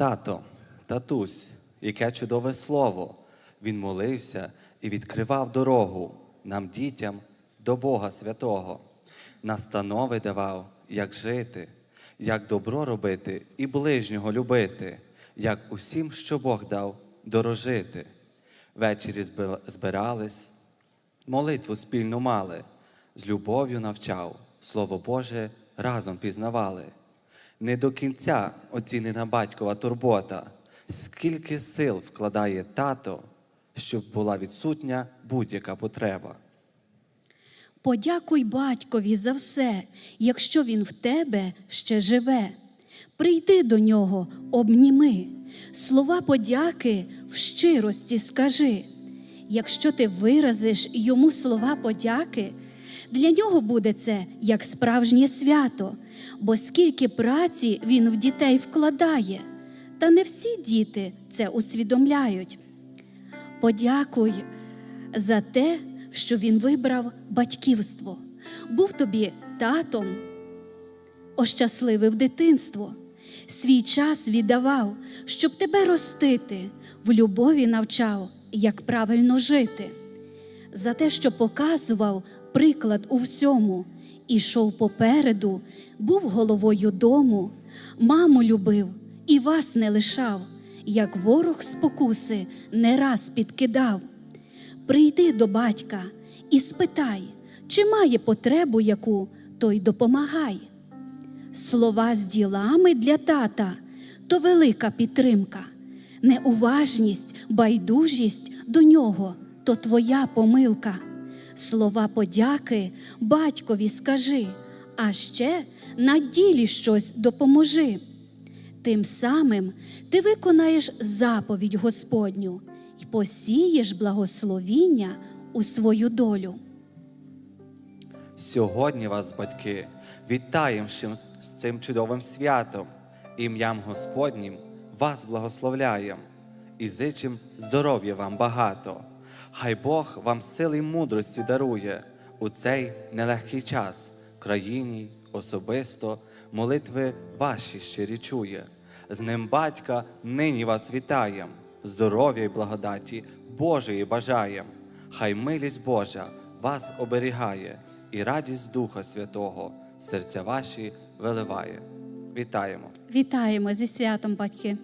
Тато, татусь, яке чудове слово. Він молився і відкривав дорогу нам, дітям, до Бога Святого. Настанови давав, як жити, як добро робити і ближнього любити, як усім, що Бог дав, дорожити. Ввечері збирались, молитву спільну мали, з любов'ю навчав, Слово Боже разом пізнавали. Не до кінця оцінена батькова турбота, скільки сил вкладає тато, щоб була відсутня будь-яка потреба. Подякуй батькові за все, якщо він в тебе ще живе. Прийди до нього, обніми, слова подяки в щирості скажи. Якщо ти виразиш йому слова подяки, для нього буде це як справжнє свято, бо скільки праці він в дітей вкладає, та не всі діти це усвідомляють. Подякуй за те, що він вибрав батьківство, був тобі татом, ощасливив дитинство, свій час віддавав, щоб тебе ростити, в любові навчав, як правильно жити, за те, що показував приклад у всьому, ішов попереду, був головою дому, маму любив і вас не лишав, як ворог спокуси не раз підкидав. Прийди до батька і спитай, чи має потребу яку, то й допомагай. Слова з ділами для тата то велика підтримка. Неуважність, байдужість до нього то твоя помилка. Слова подяки батькові скажи, а ще на ділі щось допоможи. Тим самим ти виконаєш заповідь Господню і посієш благословіння у свою долю. Сьогодні вас, батьки, вітаємо з цим- чудовим святом. Ім'ям Господнім вас благословляєм і зичим здоров'я вам багато. Хай Бог вам сили й мудрості дарує у цей нелегкий час країні особисто молитви ваші щирі чує. З ним батька нині вас вітаєм, здоров'я й благодаті Божої бажаєм. Хай милість Божа вас оберігає і радість Духа Святого серця ваші виливає. Вітаємо! Вітаємо зі святом, батьки!